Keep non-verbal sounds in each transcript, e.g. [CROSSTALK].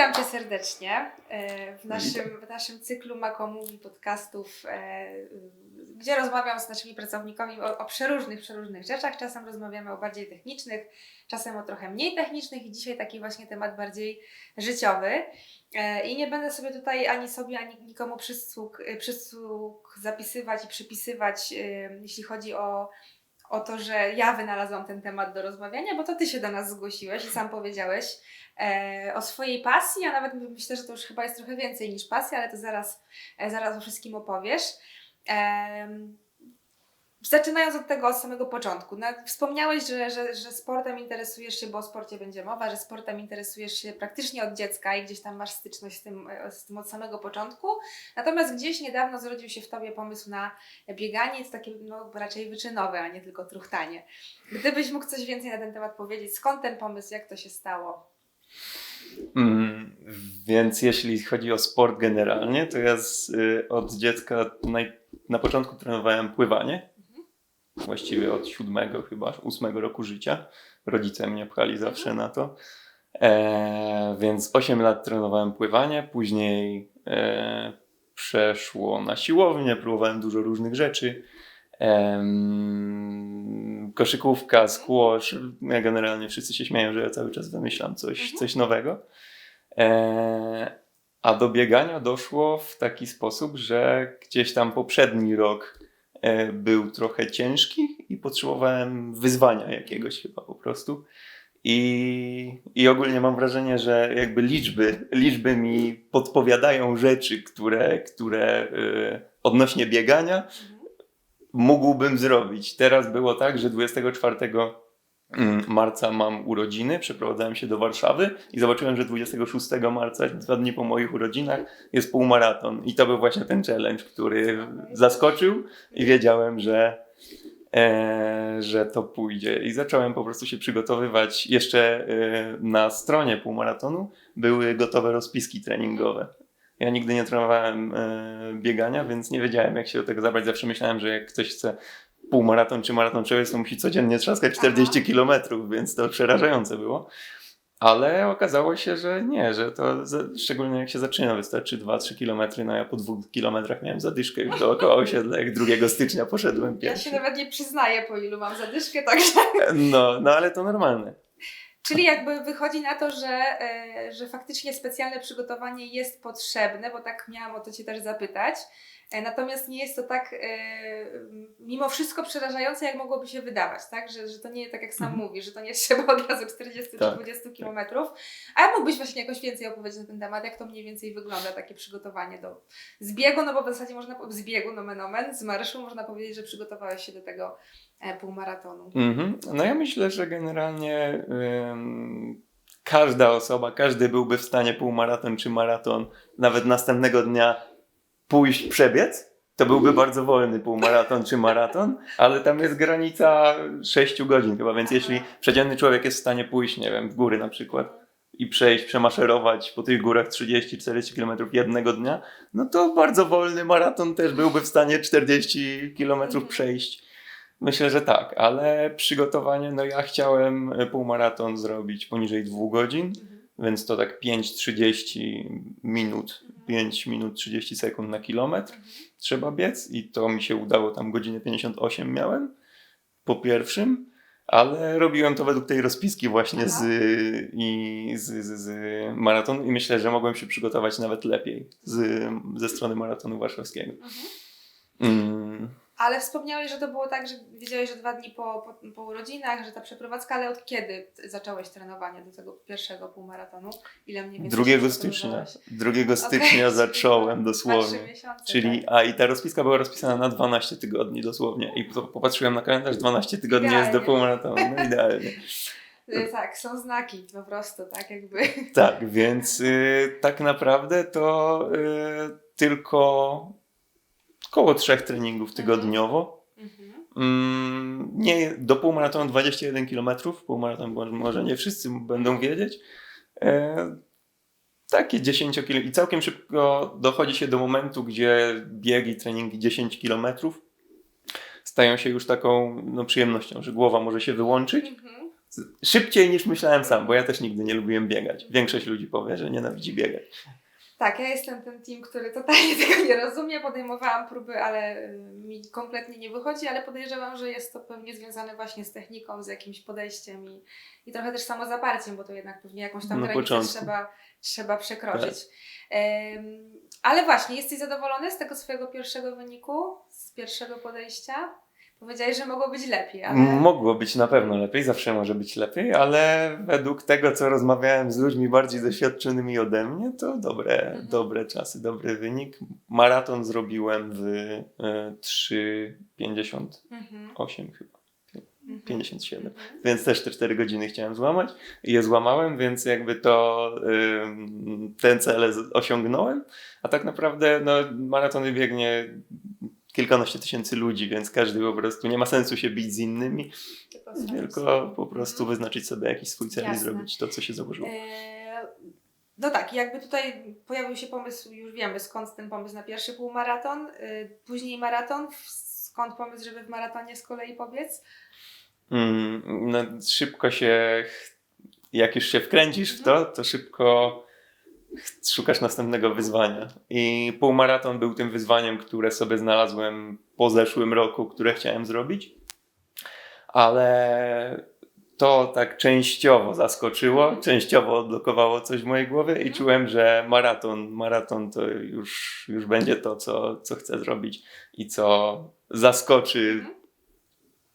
Witam Cię serdecznie e, w naszym, w naszym cyklu Mako Mówi podcastów, e, gdzie rozmawiam z naszymi pracownikami o, o przeróżnych, przeróżnych rzeczach. Czasem rozmawiamy o bardziej technicznych, czasem o trochę mniej technicznych i dzisiaj taki właśnie temat bardziej życiowy. E, I nie będę sobie tutaj ani sobie, ani nikomu przysług, przysług zapisywać i przypisywać, jeśli chodzi o o to, że ja wynalazłam ten temat do rozmawiania, bo to ty się do nas zgłosiłeś i sam powiedziałeś e, o swojej pasji, a nawet myślę, że to już chyba jest trochę więcej niż pasja, ale to zaraz, e, zaraz o wszystkim opowiesz. E, Zaczynając od tego, od samego początku. No, wspomniałeś, że, że, że sportem interesujesz się, bo o sporcie będzie mowa, że sportem interesujesz się praktycznie od dziecka i gdzieś tam masz styczność z tym, e, z tym od samego początku. Natomiast gdzieś niedawno zrodził się w Tobie pomysł na bieganie, jest takie no, raczej wyczynowe, a nie tylko truchtanie. Gdybyś mógł coś więcej na ten temat powiedzieć, skąd ten pomysł, jak to się stało? Mm, więc jeśli chodzi o sport generalnie, to ja z, y, od dziecka naj, na początku trenowałem pływanie właściwie od siódmego chyba, ósmego roku życia. Rodzice mnie pchali zawsze na to. E, więc 8 lat trenowałem pływanie, później e, przeszło na siłownię, próbowałem dużo różnych rzeczy. E, koszykówka, squash. Ja generalnie wszyscy się śmieją, że ja cały czas wymyślam coś, mhm. coś nowego. E, a do biegania doszło w taki sposób, że gdzieś tam poprzedni rok był trochę ciężki i potrzebowałem wyzwania jakiegoś chyba po prostu. I, I ogólnie mam wrażenie, że jakby liczby, liczby mi podpowiadają rzeczy, które, które yy, odnośnie biegania mógłbym zrobić. Teraz było tak, że 24 Mm, marca mam urodziny, przeprowadzałem się do Warszawy i zobaczyłem, że 26 marca, dwa dni po moich urodzinach, jest półmaraton. I to był właśnie ten challenge, który zaskoczył i wiedziałem, że, e, że to pójdzie. I zacząłem po prostu się przygotowywać. Jeszcze e, na stronie półmaratonu były gotowe rozpiski treningowe. Ja nigdy nie trenowałem e, biegania, więc nie wiedziałem, jak się do tego zabrać. Zawsze myślałem, że jak ktoś chce półmaraton czy maraton to musi codziennie trzaskać 40 kilometrów, więc to przerażające było. Ale okazało się, że nie, że to szczególnie jak się zaczyna, wystarczy 2-3 kilometry, no ja po dwóch kilometrach miałem zadyszkę już dookoła osiedla, jak 2 stycznia poszedłem pierwszy. Ja się nawet nie przyznaję, po ilu mam zadyszkę, także... No, no ale to normalne. Czyli jakby wychodzi na to, że, e, że faktycznie specjalne przygotowanie jest potrzebne, bo tak miałam o to Cię też zapytać. E, natomiast nie jest to tak e, mimo wszystko przerażające, jak mogłoby się wydawać, tak? Że, że to nie tak jak sam mhm. mówi, że to nie [LAUGHS] trzeba od razu 40 tak. czy 20 kilometrów. A ja mógłbyś właśnie jakoś więcej opowiedzieć na ten temat, jak to mniej więcej wygląda takie przygotowanie do zbiegu, no bo w zasadzie można, zbiegu, nomen omen, z marszu można powiedzieć, że przygotowałeś się do tego e, półmaratonu. Mhm. No ja myślę, że generalnie każda osoba, każdy byłby w stanie półmaraton czy maraton nawet następnego dnia pójść przebiec, to byłby bardzo wolny półmaraton czy maraton, ale tam jest granica 6 godzin chyba, więc jeśli przeciętny człowiek jest w stanie pójść, nie wiem, w góry na przykład i przejść, przemaszerować po tych górach 30-40 km jednego dnia, no to bardzo wolny maraton też byłby w stanie 40 km przejść. Myślę, że tak, ale przygotowanie, no ja chciałem półmaraton zrobić poniżej 2 godzin, mhm. więc to tak 5-30 minut 5 minut 30 sekund na kilometr trzeba biec i to mi się udało, tam godzinę 58 miałem po pierwszym, ale robiłem to według tej rozpiski właśnie z, i, z, z, z maratonu i myślę, że mogłem się przygotować nawet lepiej z, ze strony maratonu warszawskiego. Mhm. Mm. Ale wspomniałeś, że to było tak, że wiedziałeś, że dwa dni po, po, po, urodzinach, że ta przeprowadzka, ale od kiedy zacząłeś trenowanie do tego pierwszego półmaratonu? Ile mniej więcej? 2 stycznia. 2 stycznia okay. zacząłem [LAUGHS] dosłownie. Miesiące, Czyli, tak. a i ta rozpiska była rozpisana na 12 tygodni dosłownie. I popatrzyłem na kalendarz, 12 tygodni idealnie. jest do półmaratonu. No idealnie. [LAUGHS] Y, tak, są znaki po prostu, tak jakby. Tak, więc y, tak naprawdę to y, tylko około trzech treningów tygodniowo. Mhm. Mm, nie, do półmaratonu 21 km, półmaraton może nie wszyscy będą wiedzieć. E, takie 10 km i całkiem szybko dochodzi się do momentu, gdzie biegi, treningi 10 km stają się już taką no, przyjemnością, że głowa może się wyłączyć. Mhm. szybciej niż myślałem sam, bo ja też nigdy nie lubiłem biegać. Większość ludzi powie, że nienawidzi biegać. Tak, ja jestem ten team, który totalnie [LAUGHS] tego nie rozumie. Podejmowałam próby, ale y, mi kompletnie nie wychodzi, ale podejrzewam, że jest to pewnie związane właśnie z techniką, z jakimś podejściem i, i trochę też samozaparciem, bo to jednak pewnie jakąś tam Na granicę początku. trzeba, trzeba przekroczyć. Em, ale właśnie, jesteś zadowolony z tego swojego pierwszego wyniku, z pierwszego podejścia? Powiedziałeś, że mogło być lepiej, ale... Mogło być na pewno lepiej, zawsze może być lepiej, ale według tego, co rozmawiałem z ludźmi bardziej doświadczonymi ode mnie, to dobre, Mhm. dobre czasy, dobry wynik. Maraton zrobiłem w e, 3,58 Mhm, chyba, mhm, 57. mhm. Więc też te 4 godziny chciałem złamać i je złamałem, więc jakby to ten cel osiągnąłem. A tak naprawdę no, maratony biegnie kilkanaście tysięcy ludzi, więc każdy po prostu nie ma sensu się bić z innymi, Tylko tylko po prostu Mhm. wyznaczyć sobie jakiś swój cel i Jasne. zrobić to, co się założyło. Eee, No tak, jakby tutaj pojawił się pomysł, już wiemy skąd ten pomysł na pierwszy półmaraton, yy, później maraton, skąd pomysł, żeby w maratonie z kolei pobiec? Mm, no, szybko się, jak już się wkręcisz w to, to szybko szukasz następnego wyzwania. I półmaraton był tym wyzwaniem, które sobie znalazłem po zeszłym roku, które chciałem zrobić. Ale to tak częściowo zaskoczyło, częściowo odblokowało coś w mojej głowie i Mhm. czułem, że maraton, maraton to już, już będzie to, co, co chcę zrobić i co zaskoczy Mhm.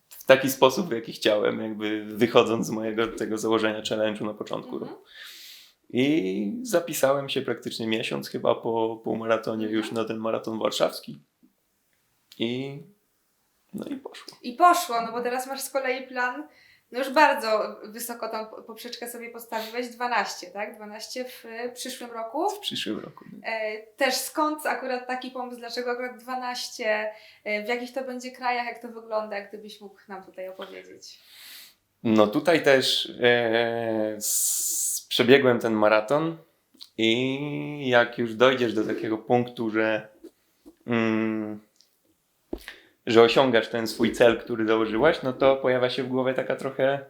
w taki sposób, w jaki chciałem, jakby wychodząc z mojego tego założenia challenge'u na początku Mhm. I zapisałem się praktycznie miesiąc chyba po półmaratonie Mhm. już na ten maraton warszawski. I no i poszło. I poszło, no bo teraz masz z kolei plan, no już bardzo wysoko tą po- poprzeczkę sobie postawiłeś, 12, tak? 12 w przyszłym roku. W przyszłym roku. E, Też skąd akurat taki pomysł, dlaczego akurat 12, e, w jakich to będzie krajach, jak to wygląda, gdybyś mógł nam tutaj opowiedzieć. No tutaj też e, s- przebiegłem ten maraton i jak już dojdziesz do takiego punktu, że, mm, że osiągasz ten swój cel, który założyłaś, no to pojawia się w głowie taka trochę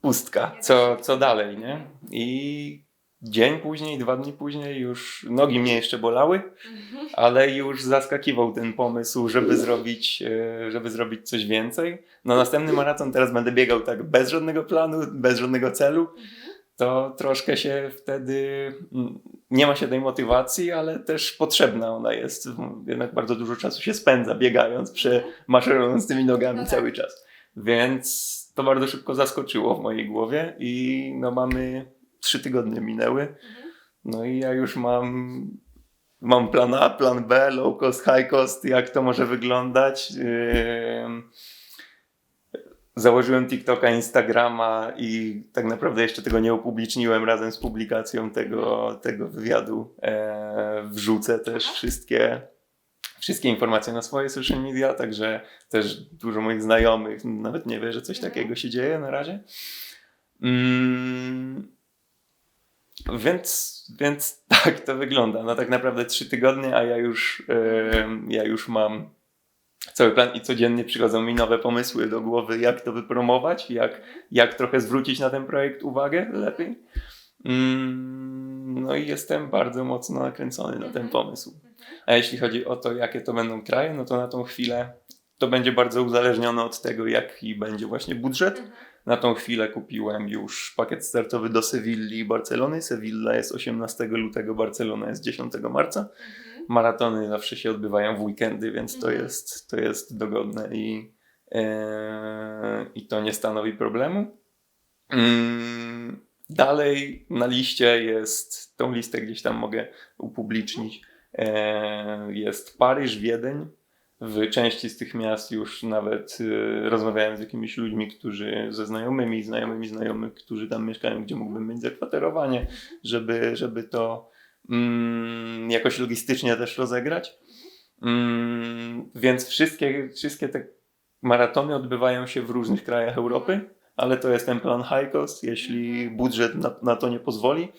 pustka, co, co dalej, nie? I dzień później, dwa dni później już nogi mnie jeszcze bolały, Mhm. ale już zaskakiwał ten pomysł, żeby zrobić, e, żeby zrobić coś więcej. No następny maraton teraz będę biegał tak bez żadnego planu, bez żadnego celu. To troszkę się wtedy mm, nie ma się tej motywacji, ale też potrzebna ona jest. Jednak bardzo dużo czasu się spędza biegając, przemaszerując tymi nogami No tak. cały czas. Więc to bardzo szybko zaskoczyło w mojej głowie i no mamy trzy tygodnie minęły. Mhm. No i ja już mam, mam plan A, plan B, low cost, high cost, jak to może wyglądać. Ym, Założyłem TikToka, Instagrama i tak naprawdę jeszcze tego nie upubliczniłem razem z publikacją tego, tego wywiadu. E, wrzucę też wszystkie, wszystkie informacje na swoje social media, także też dużo moich znajomych nawet nie wie, że coś Mhm. takiego się dzieje na razie. Mm, więc, więc tak to wygląda. No tak naprawdę trzy tygodnie, a ja już, em, ja już mam cały plan i codziennie przychodzą mi nowe pomysły do głowy, jak to wypromować, jak, jak trochę zwrócić na ten projekt uwagę lepiej. Mm, no i jestem bardzo mocno nakręcony na ten Mhm. pomysł. Mhm. A jeśli chodzi o to, jakie to będą kraje, no to na tą chwilę to będzie bardzo uzależnione od tego, jaki będzie właśnie budżet. Mhm. Na tą chwilę kupiłem już pakiet startowy do Sewilli i Barcelony. Sewilla jest 18 lutego, Barcelona jest 10 marca. Mhm. Maratony zawsze się odbywają w weekendy, więc to Mhm. jest, to jest dogodne i, e, i to nie stanowi problemu. Mm, dalej na liście jest, tą listę gdzieś tam mogę upublicznić, e, jest Paryż, Wiedeń. W części z tych miast już nawet e, rozmawiałem z jakimiś ludźmi, którzy ze znajomymi, znajomymi znajomych, którzy tam mieszkają, gdzie mógłbym mieć zakwaterowanie, żeby, żeby to mm, jakoś logistycznie też rozegrać. Mm, więc wszystkie, wszystkie te maratony odbywają się w różnych krajach Europy, ale to jest ten plan high cost. Jeśli budżet na, na to nie pozwoli,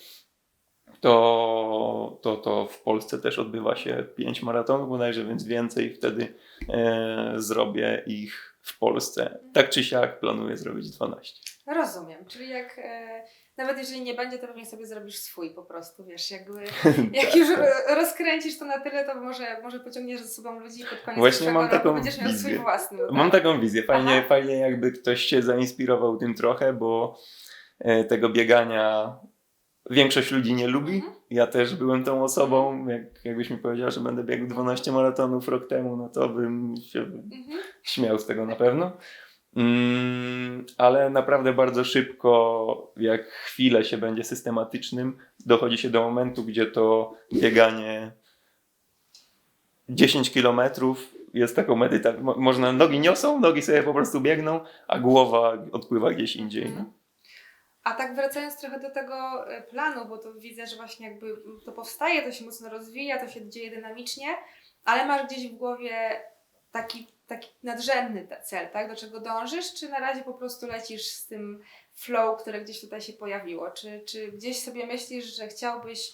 to, to, to w Polsce też odbywa się 5 maratonów bodajże, więc więcej wtedy e, zrobię ich w Polsce. Tak czy siak planuję zrobić 12. Rozumiem, czyli jak e, nawet jeżeli nie będzie, to pewnie sobie zrobisz swój po prostu, wiesz, jakby [LAUGHS] jak już ro- rozkręcisz to na tyle, to może, może pociągniesz ze sobą ludzi i pod koniec Właśnie mam taką będziesz miał swój wizję. własny. no Mam tak? taką wizję. Fajnie, Aha. fajnie jakby ktoś się zainspirował tym trochę, bo e, tego biegania większość ludzi nie lubi. Mhm. Ja też byłem tą osobą. Jak, jakbyś mi powiedział, że będę biegł 12 maratonów rok temu, no to bym się Mhm. śmiał z tego na pewno. Mm, ale naprawdę bardzo szybko, jak chwilę się będzie systematycznym, dochodzi się do momentu, gdzie to bieganie 10 kilometrów jest taką medytacją. Mo- Można, nogi niosą, nogi sobie po prostu biegną, a głowa odpływa gdzieś indziej. Mhm. A tak wracając trochę do tego e, planu, bo to widzę, że właśnie jakby to powstaje, to się mocno rozwija, to się dzieje dynamicznie, ale masz gdzieś w głowie taki, taki nadrzędny cel, tak? Do czego dążysz, czy na razie po prostu lecisz z tym flow, które gdzieś tutaj się pojawiło? Czy, czy gdzieś sobie myślisz, że chciałbyś,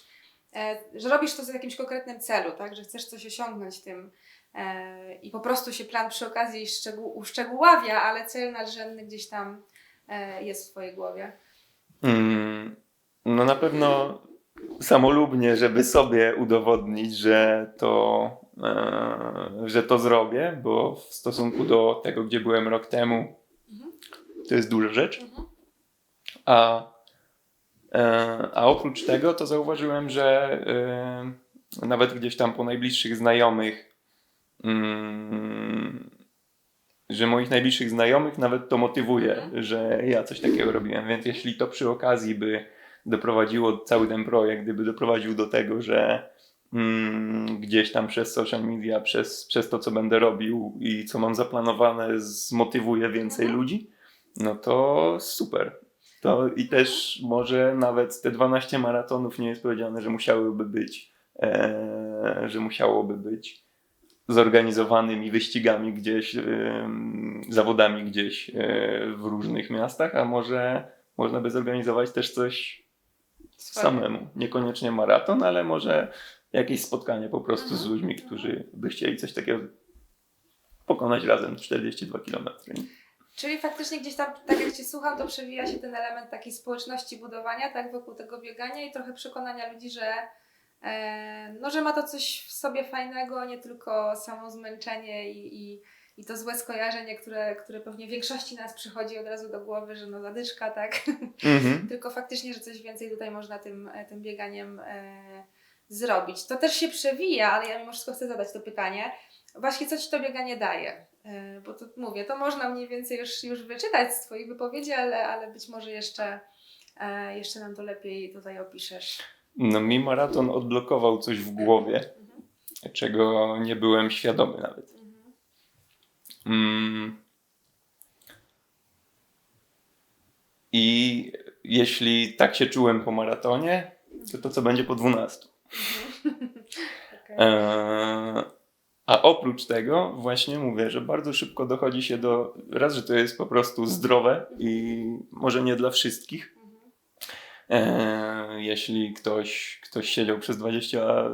e, że robisz to w jakimś konkretnym celu, tak? Że chcesz coś osiągnąć tym e, i po prostu się plan przy okazji szczegół, uszczegóławia, ale cel nadrzędny gdzieś tam e, jest w Twojej głowie. Mm, no na pewno samolubnie, żeby sobie udowodnić, że to, e, że to zrobię, bo w stosunku do tego, gdzie byłem rok temu, to jest duża rzecz. A, e, a oprócz tego to zauważyłem, że e, nawet gdzieś tam po najbliższych znajomych, mm, że moich najbliższych znajomych nawet to motywuje, Mhm. że ja coś takiego robiłem. Więc jeśli to przy okazji by doprowadziło cały ten projekt, gdyby doprowadził do tego, że mm, gdzieś tam przez social media, przez, przez to, co będę robił i co mam zaplanowane, zmotywuje więcej Mhm. ludzi, no to super. To i też może nawet te 12 maratonów nie jest powiedziane, że musiałyby być, e, że musiałoby być zorganizowanymi wyścigami gdzieś, em, zawodami gdzieś e, w różnych miastach, a może można by zorganizować też coś. Samemu. Niekoniecznie maraton, ale może jakieś spotkanie po prostu z Mhm. ludźmi, którzy by chcieli coś takiego pokonać razem 42 km. Czyli faktycznie gdzieś tam, tak jak Cię słucham, to przewija się ten element takiej społeczności budowania, tak, wokół tego biegania i trochę przekonania ludzi, że, e, no, że ma to coś w sobie fajnego, nie tylko samo zmęczenie i, i, i to złe skojarzenie, które, które pewnie większości nas przychodzi od razu do głowy, że no zadyszka, tak, Mhm. [LAUGHS] tylko faktycznie, że coś więcej tutaj można tym, e, tym bieganiem e, zrobić. To też się przewija, ale ja mimo wszystko chcę zadać to pytanie. Właśnie co Ci to bieganie daje? E, Bo to mówię, to można mniej więcej już, już wyczytać z Twoich wypowiedzi, ale, ale być może jeszcze, e, jeszcze nam to lepiej tutaj opiszesz. No mi maraton odblokował coś w głowie, Mhm. czego nie byłem świadomy nawet. Mm. I jeśli tak się czułem po maratonie, to to co będzie po 12. [LAUGHS] Okej. Eee, a oprócz tego właśnie mówię, że bardzo szybko dochodzi się do raz, że to jest po prostu zdrowe i może nie dla wszystkich. Eee, jeśli ktoś, ktoś siedział przez 20 e,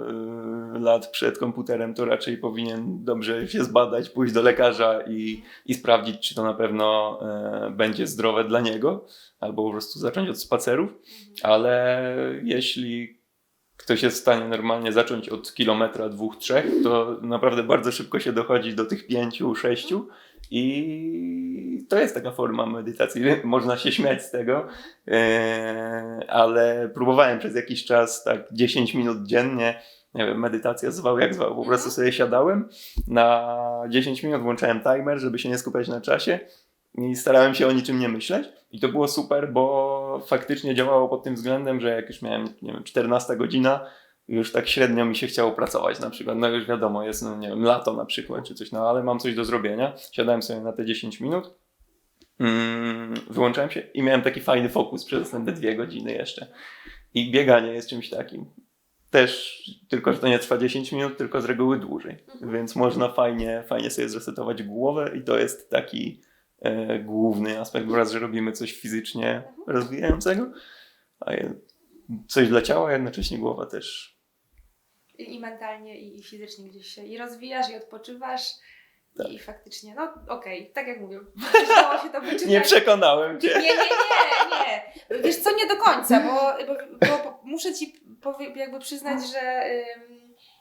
lat przed komputerem, to raczej powinien dobrze się zbadać, pójść do lekarza i, i sprawdzić, czy to na pewno e, będzie zdrowe dla niego, albo po prostu zacząć od spacerów. Ale jeśli ktoś jest w stanie normalnie zacząć od kilometra, dwóch, trzech, to naprawdę bardzo szybko się dochodzi do tych pięciu, sześciu i to jest taka forma medytacji. [LAUGHS] Można się śmiać z tego, e, ale próbowałem przez jakiś czas, tak 10 minut dziennie, nie wiem, medytacja zwał jak zwał, po prostu sobie siadałem, na 10 minut włączałem timer, żeby się nie skupiać na czasie i starałem się o niczym nie myśleć. I to było super, bo faktycznie działało pod tym względem, że jak już miałem, nie wiem, 14 godzina, już tak średnio mi się chciało pracować na przykład. No już wiadomo, jest, no nie wiem, lato na przykład czy coś, no ale mam coś do zrobienia. Siadałem sobie na te 10 minut, mm, wyłączałem się i miałem taki fajny fokus przez następne dwie godziny jeszcze. I bieganie jest czymś takim. Też, tylko że to nie trwa 10 minut, tylko z reguły dłużej. Mhm. Więc można fajnie, fajnie sobie zresetować głowę i to jest taki e, główny aspekt, bo raz, że robimy coś fizycznie rozwijającego, a je, coś dla ciała, a jednocześnie głowa też. I, i mentalnie, i, i fizycznie gdzieś się i rozwijasz, i odpoczywasz. Tak. I faktycznie, no okej, tak jak mówię, się to [LAUGHS] wyczytać. Nie przekonałem cię. Nie, nie, nie, nie. Wiesz co, nie do końca, bo, bo, bo muszę ci powie, jakby przyznać, że ym,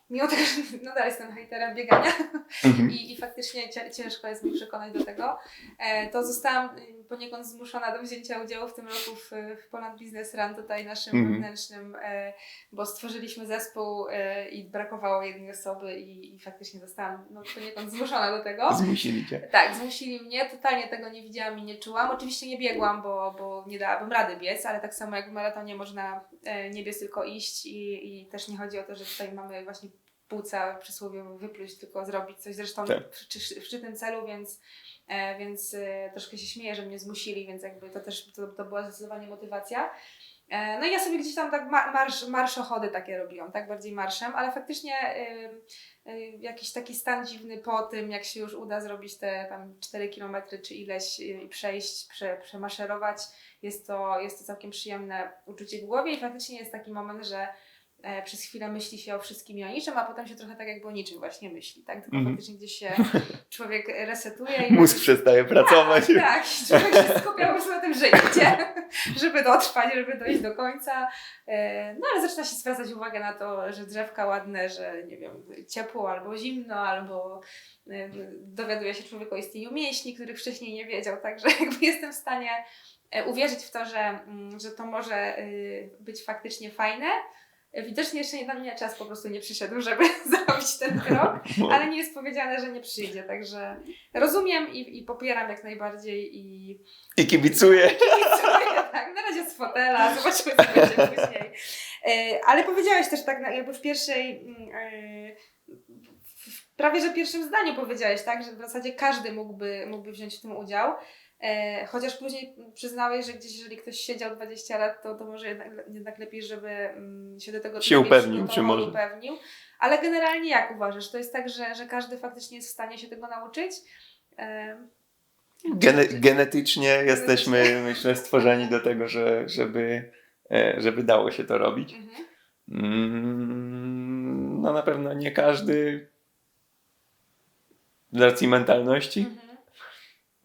mimo tego, że [LAUGHS] no dalej jestem hejterem biegania Mhm. i, i faktycznie ciężko jest mi przekonać do tego, e, to zostałam poniekąd zmuszona do wzięcia udziału w tym roku w, w Poland Business Run, tutaj naszym Mhm. wewnętrznym, e, bo stworzyliśmy zespół e, i brakowało jednej osoby i, i faktycznie zostałam no, poniekąd zmuszona do tego. Zmusili cię. Tak, zmusili mnie, totalnie tego nie widziałam i nie czułam. Oczywiście nie biegłam, bo, bo nie dałabym rady biec, ale tak samo jak w maratonie można e, nie biec, tylko iść i, i też nie chodzi o to, że tutaj mamy właśnie płuca przysłowiowo wypluć, tylko zrobić coś. Zresztą Tak. w, w, szczytnym celu, więc, e, więc e, troszkę się śmieję, że mnie zmusili, więc jakby to też to, to była zdecydowanie motywacja. E, No i ja sobie gdzieś tam tak ma- marsz, marszochody takie robiłam, tak bardziej marszem, ale faktycznie y, y, jakiś taki stan dziwny po tym, jak się już uda zrobić te tam 4 km czy ileś y, i przejść, prze, przemaszerować, jest to, jest to całkiem przyjemne uczucie w głowie i faktycznie jest taki moment, że e, przez chwilę myśli się o wszystkim i o niczym, a potem się trochę tak jakby o niczym właśnie myśli, tak? Tylko Mhm. faktycznie gdzieś się [LAUGHS] człowiek resetuje i Mózg przestaje pracować. [LAUGHS] tak, tak. Człowiek się skupia po prostu na tym, że idzie, [LAUGHS] żeby dotrwać, żeby dojść do końca. E, No ale zaczyna się zwracać uwagę na to, że drzewka ładne, że nie wiem, ciepło albo zimno, albo e, dowiaduje się człowiek o istnieniu mięśni, których wcześniej nie wiedział. Także jakby jestem w stanie uwierzyć w to, że, mm, że to może y, być faktycznie fajne. Widocznie jeszcze nie na mnie czas po prostu nie przyszedł, żeby [LAUGHS] zrobić ten krok, ale nie jest powiedziane, że nie przyjdzie, także rozumiem i, i popieram jak najbardziej i I kibicuję. [LAUGHS] kibicuję, tak, na razie z fotela, zobaczymy co będzie później. E, Ale powiedziałeś też tak jakby w pierwszej, mm, e, w prawie że pierwszym zdaniu powiedziałeś, tak, że w zasadzie każdy mógłby, mógłby wziąć w tym udział. E, Chociaż później przyznałeś, że gdzieś, jeżeli ktoś siedział 20 lat, to, to może jednak, jednak lepiej, żeby mm, się do tego Się upewnił, czy może. upewnił. Ale generalnie jak uważasz? To jest tak, że, że każdy faktycznie jest w stanie się tego nauczyć? E, Gene, genetycznie jesteśmy, myślę, stworzeni do tego, że, żeby, e, żeby dało się to robić. mhm. Mm, No na pewno nie każdy z racji mentalności, Mhm.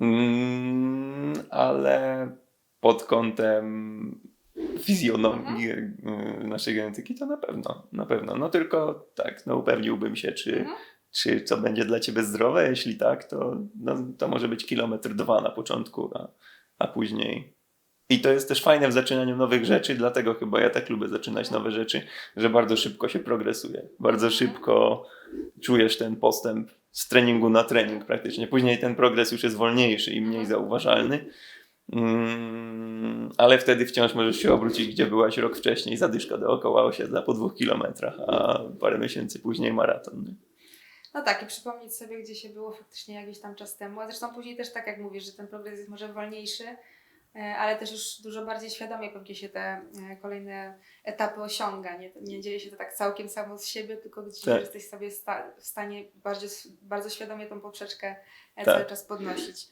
Mm, ale pod kątem fizjonomii y, naszej genetyki to na pewno, na pewno. No tylko tak, no upewniłbym się, czy, Mhm. czy co będzie dla ciebie zdrowe. Jeśli tak, to, no, to może być kilometr dwa na początku, a, a później. I to jest też fajne w zaczynaniu nowych rzeczy, dlatego chyba ja tak lubię zaczynać nowe rzeczy, że bardzo szybko się progresuje. Bardzo szybko czujesz ten postęp z treningu na trening praktycznie. Później ten progres już jest wolniejszy i mniej zauważalny. Mm, ale wtedy wciąż możesz się obrócić, gdzie byłaś rok wcześniej, zadyszka dookoła osiedla po dwóch kilometrach, a parę miesięcy później maraton. nie? No tak, i przypomnieć sobie, gdzie się było faktycznie jakiś tam czas temu. A zresztą później też tak jak mówisz, że ten progres jest może wolniejszy, ale też już dużo bardziej świadomie pewnie się te e, kolejne etapy osiąga. Nie, nie dzieje się to tak całkiem samo z siebie, tylko gdzieś Tak. jesteś sobie sta- w stanie bardzo, bardzo świadomie tą poprzeczkę e, Tak. cały czas podnosić.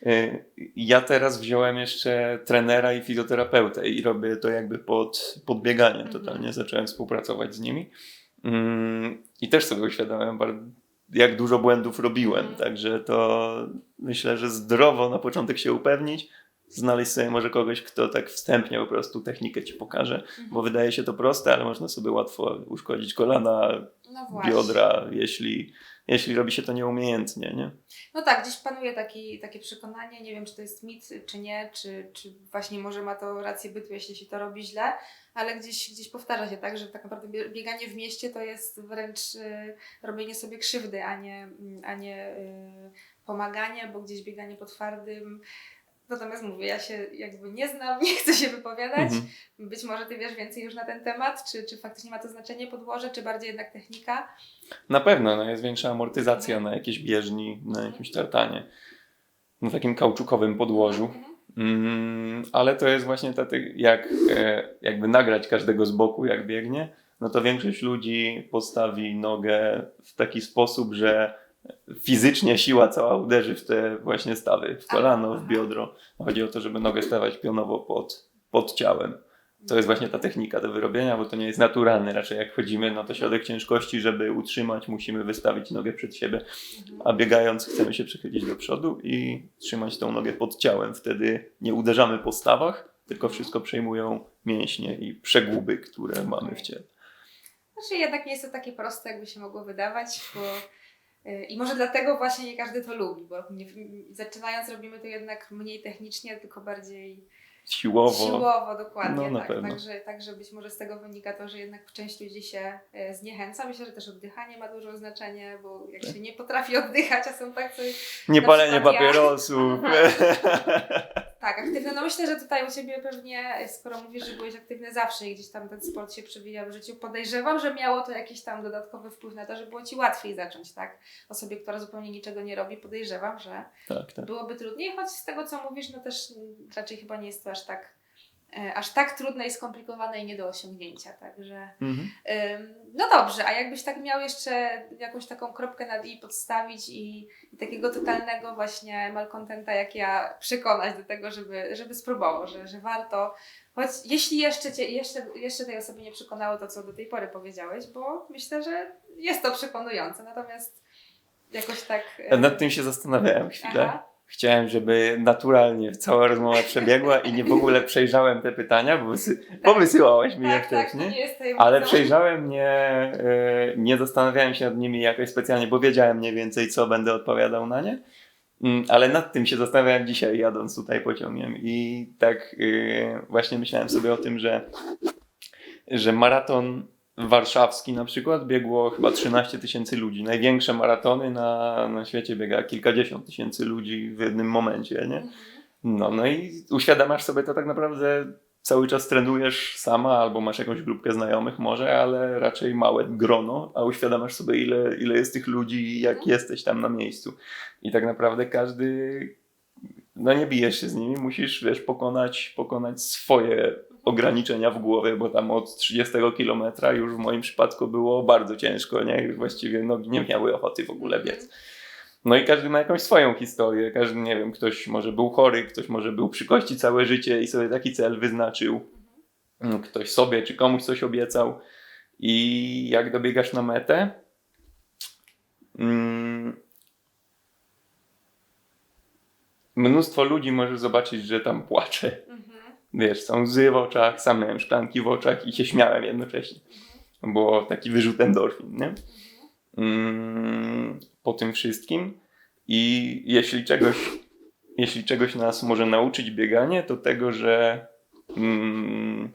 Ja teraz wziąłem jeszcze trenera i fizjoterapeutę i robię to jakby pod, pod bieganie Mhm. totalnie. Zacząłem współpracować z nimi Mm, i też sobie uświadomiłem, bar- jak dużo błędów robiłem. Mhm. Także to myślę, że zdrowo na początek się upewnić, znaleźć sobie może kogoś, kto tak wstępnie po prostu technikę ci pokaże, Mhm. bo wydaje się to proste, ale można sobie łatwo uszkodzić kolana, No biodra, jeśli, jeśli robi się to nieumiejętnie. Nie? No tak, gdzieś panuje taki, takie przekonanie, nie wiem czy to jest mit, czy nie, czy, czy właśnie może ma to rację bytu, jeśli się to robi źle, ale gdzieś, gdzieś powtarza się tak, że tak naprawdę bie- bieganie w mieście to jest wręcz y, robienie sobie krzywdy, a nie, a nie y, pomaganie, bo gdzieś bieganie po twardym. Natomiast mówię, ja się jakby nie znam, [LAUGHS] nie chcę się wypowiadać. Mhm. Być może ty wiesz więcej już na ten temat, czy, czy faktycznie ma to znaczenie podłoże, czy bardziej jednak technika. Na pewno, no jest większa amortyzacja Mhm. na jakiejś bieżni, na jakimś tartanie, na takim kauczukowym podłożu. Mhm. Mm, ale to jest właśnie tak, jak e, jakby nagrać każdego z boku, jak biegnie, no to większość ludzi postawi nogę w taki sposób, że fizycznie siła cała uderzy w te właśnie stawy, w kolano, w biodro. Chodzi o to, żeby nogę stawiać pionowo pod, pod ciałem. To jest właśnie ta technika do wyrobienia, bo to nie jest naturalne. Raczej jak wchodzimy, no to środek ciężkości, żeby utrzymać, musimy wystawić nogę przed siebie, a biegając chcemy się przechylić do przodu i trzymać tą nogę pod ciałem. Wtedy nie uderzamy po stawach, tylko wszystko przejmują mięśnie i przegłuby, które mamy w ciele. Znaczy jednak nie jest to takie proste, jakby się mogło wydawać, bo i może dlatego właśnie nie każdy to lubi, bo nie, zaczynając robimy to jednak mniej technicznie, tylko bardziej Siłowo. siłowo, dokładnie. No, tak. Także, także być może z tego wynika to, że jednak część ludzi się e, zniechęca. Myślę, że też oddychanie ma dużo znaczenie, bo jak się nie potrafi oddychać, a są tak tacy Nie palenie papierosów. [LAUGHS] Tak, aktywne. No myślę, że tutaj u Ciebie pewnie, skoro mówisz, że byłeś aktywny zawsze i gdzieś tam ten sport się przewija w życiu, podejrzewam, że miało to jakiś tam dodatkowy wpływ na to, że było Ci łatwiej zacząć, tak? Osobie, która zupełnie niczego nie robi, podejrzewam, że tak, tak. byłoby trudniej, choć z tego, co mówisz, no też raczej chyba nie jest to aż tak, aż tak trudne i skomplikowane i nie do osiągnięcia, także... Mhm. No dobrze, a jakbyś tak miał jeszcze jakąś taką kropkę nad i podstawić i, i takiego totalnego właśnie malkontenta jak ja przekonać do tego, żeby, żeby spróbował, że, że warto, choć jeśli jeszcze, cię, jeszcze, jeszcze tej osoby nie przekonało to, co do tej pory powiedziałeś, bo myślę, że jest to przekonujące, natomiast jakoś tak... Nad tym się zastanawiałem chwilę. Aha, Chciałem, żeby naturalnie cała rozmowa przebiegła i nie w ogóle przejrzałem te pytania, bo wysy- bo wysyłałaś mi je tak, tak, wcześniej. nie jest tajemnicą. Ale przejrzałem, nie, e, nie zastanawiałem się nad nimi jakoś specjalnie, bo wiedziałem mniej więcej, co będę odpowiadał na nie. Mm, Ale nad tym się zastanawiałem dzisiaj, jadąc tutaj pociągiem. I tak e, właśnie myślałem sobie o tym, że, że maraton warszawski na przykład biegło chyba 13 tysięcy ludzi. Największe maratony na, na świecie biega kilkadziesiąt tysięcy ludzi w jednym momencie, nie? No, no i uświadamiasz sobie to tak naprawdę cały czas trenujesz sama albo masz jakąś grupkę znajomych może, ale raczej małe grono, a uświadamiasz sobie ile, ile jest tych ludzi jak Mhm. jesteś tam na miejscu. I tak naprawdę każdy, no nie bijesz się z nimi, musisz wiesz, pokonać, pokonać swoje ograniczenia w głowie, bo tam od 30 kilometra już w moim przypadku było bardzo ciężko, nie? Właściwie nogi nie miały ochoty w ogóle biec. No i każdy ma jakąś swoją historię. Każdy, nie wiem, ktoś może był chory, ktoś może był przy kości całe życie i sobie taki cel wyznaczył. Mm, Ktoś sobie czy komuś coś obiecał. I jak dobiegasz na metę, mm, mnóstwo ludzi może zobaczyć, że tam płacze. Mhm. Wiesz, są łzy w oczach, sam miałem szklanki w oczach i się śmiałem jednocześnie. Było taki wyrzut endorfin, nie? mm, po tym wszystkim. I jeśli czegoś, jeśli czegoś nas może nauczyć bieganie, to tego, że, mm,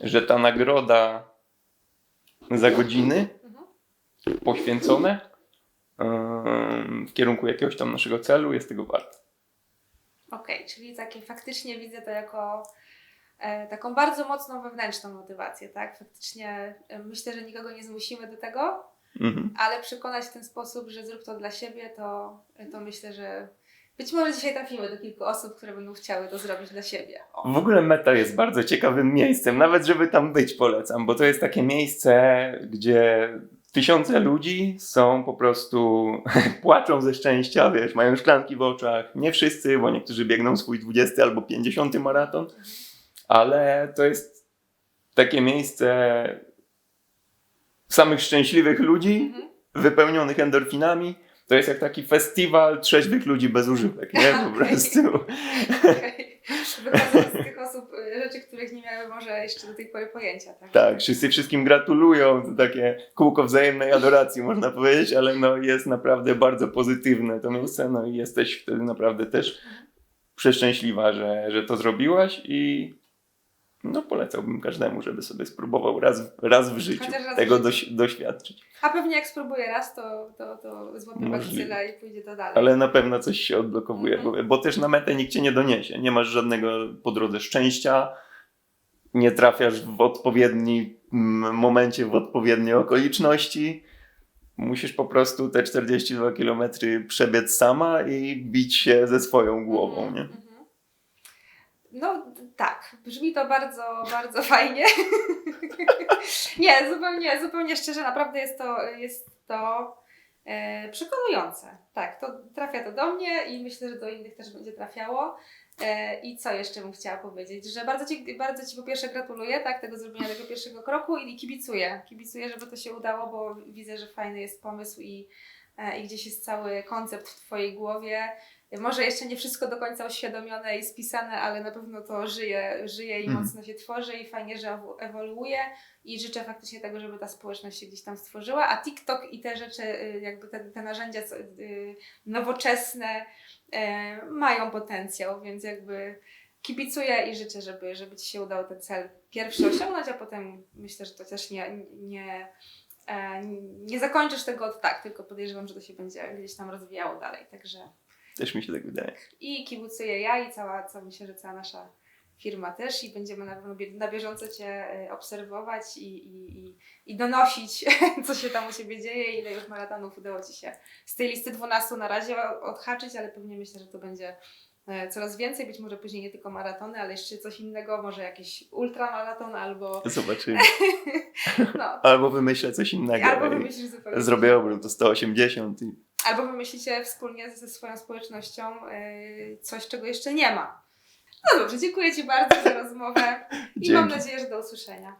że ta nagroda za godziny poświęcone w kierunku jakiegoś tam naszego celu jest tego warte. Okej, czyli takie faktycznie widzę to jako e, taką bardzo mocną wewnętrzną motywację, tak? Faktycznie e, myślę, że nikogo nie zmusimy do tego, Mhm. ale przekonać w ten sposób, że zrób to dla siebie, to, to myślę, że być może dzisiaj trafimy do kilku osób, które będą chciały to zrobić dla siebie. O. W ogóle meta jest bardzo ciekawym miejscem, nawet żeby tam być polecam, bo to jest takie miejsce, gdzie tysiące ludzi są po prostu, [LAUGHS] płaczą ze szczęścia, wiesz, mają szklanki w oczach. Nie wszyscy, bo niektórzy biegną swój 20 albo 50 maraton, ale to jest takie miejsce samych szczęśliwych ludzi, Mhm. wypełnionych endorfinami. To jest jak taki festiwal trzeźwych ludzi bez używek, nie? Po [LAUGHS] prostu. Z tych osób e, rzeczy, których nie miały może jeszcze do tej pory pojęcia, tak? Tak, wszyscy wszystkim gratulują, to takie kółko wzajemnej adoracji można powiedzieć, ale no jest naprawdę bardzo pozytywne to miejsce, no i jesteś wtedy naprawdę też przeszczęśliwa, że, że to zrobiłaś i no polecałbym każdemu, żeby sobie spróbował raz, raz w życiu raz w tego życiu. doś, doświadczyć. A pewnie jak spróbuję raz, to, to, to złapie bakcyla i pójdzie to dalej. Ale na pewno coś się odblokowuje, Mhm. bo, bo też na metę nikt cię nie doniesie. Nie masz żadnego po drodze szczęścia, nie trafiasz w odpowiedni mm, momencie, w odpowiednie okoliczności. Musisz po prostu te 42 km przebiec sama i bić się ze swoją głową, Mhm, nie? No tak, brzmi to bardzo, bardzo [LAUGHS] fajnie. nie, zupełnie, zupełnie szczerze, naprawdę jest to, jest to e, przekonujące. Tak, to trafia to do mnie i myślę, że do innych też będzie trafiało. E, I co jeszcze bym chciała powiedzieć? Że bardzo Ci, bardzo ci po pierwsze gratuluję tak, tego zrobienia tego pierwszego kroku i kibicuję. Kibicuję, żeby to się udało, bo widzę, że fajny jest pomysł i, e, i gdzieś jest cały koncept w Twojej głowie. Może jeszcze nie wszystko do końca uświadomione i spisane, ale na pewno to żyje, żyje i Mhm. mocno się tworzy i fajnie, że ewo- ewoluuje. I życzę faktycznie tego, żeby ta społeczność się gdzieś tam stworzyła, a TikTok i te rzeczy, y, jakby te, te narzędzia y, nowoczesne e, mają potencjał, więc jakby kibicuję i życzę, żeby, żeby Ci się udało ten cel pierwszy osiągnąć, a potem myślę, że to też nie, nie, e, nie zakończysz tego od tak, tylko podejrzewam, że to się będzie gdzieś tam rozwijało dalej, także Też mi się tak wydaje. i kibicuję ja i cała, cała myślę, że cała nasza firma też i będziemy na pewno na bieżąco Cię e, obserwować i, i, i, i donosić, [LAUGHS] co się tam u Ciebie dzieje, ile już maratonów udało Ci się z tej listy 12 na razie odhaczyć, ale pewnie myślę, że to będzie e, coraz więcej, być może później nie tylko maratony, ale jeszcze coś innego, może jakiś ultramaraton albo Zobaczymy. [LAUGHS] no, Albo wymyślę coś innego. albo wymyślisz zupełnie Zrobię obrót do 180 i Albo wymyślicie wspólnie ze swoją społecznością y, coś, czego jeszcze nie ma. No dobrze, dziękuję Ci bardzo za rozmowę i mam Dzięki. nadzieję, że do usłyszenia.